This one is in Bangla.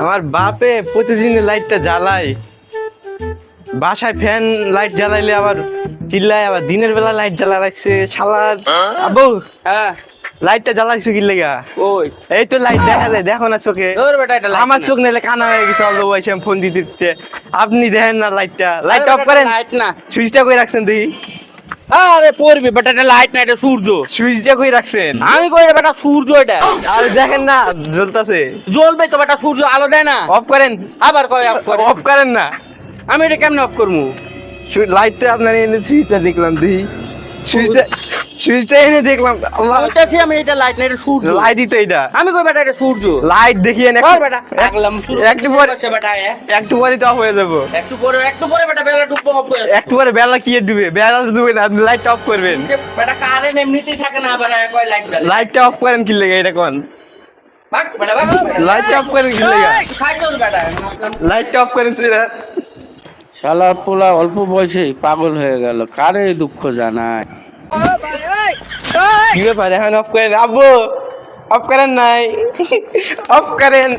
আমার বাপে প্রতিদিন লাইটটা জ্বালায়। বাসায় ফ্যান লাইট জ্বালাইলে আবার চিল্লায় আবার দিনের বেলা লাইট জ্বালা রাখছে। শালার আবু হ্যাঁ। লাইটটা জ্বালাইছো কি লেগা? ওই এই তো লাইট দেখা যায় দেখো না চোখে। আমার চোখ নিলে কানা হয়ে গেছে অল্প বয়সে ফোন দিতে আপনি দেখেন না লাইটটা লাইট অফ করেন। লাইট না। সুইচটা করে রাখছেন দেখি। আরে পড়বে বেটা এটা লাইট না এটা সূর্য সুইচটা কই রাখছেন? আমি কই বেটা সূর্য এটা। আর দেখেন না জ্বলতাছে। জ্বলবে তো বেটা সূর্য আলো দেয় না। অফ করেন। আবার কই অফ করেন? অফ করেন না। আমি এটা কেমনে অফ করব? লাইটটা আপনার এনে সুইচটা দেখলাম দি সুইচটা সুইচটা এনে দেখলাম আল্লাহ। আমি এটা লাইট না এটা সূর্য। লাইটই তো এটা। আমি কই বেটা এটা সূর্য? লাইট দেখিয়ে না বেটা? একটু পরে বেটা একটু পরে তো অফ হয়ে যাব। একটু পরে একটু পরে বেটা বেলা ডুববো অফ হয়ে একটু পরে বেলা কি ডুবে? বেলা ডুবে না আপনি লাইটটা অফ করবেন। বেটা কারেন্ট এমনিতেই থাকে না আবার কয় লাইট জ্বালে লাইটটা অফ করেন কি লেগে এটা কোন? ভাগ বেটা ভাগ লাইটটা অফ করেন কি লেগে? বেটা লাইটটা অফ করেন শালার পোলা অল্প বয়সেই পাগল হয়ে গেল কারে দুঃখ জানায়। কি ব্যাপার এখন অফ করেন আব্বু অফ করেন নাই অফ করেন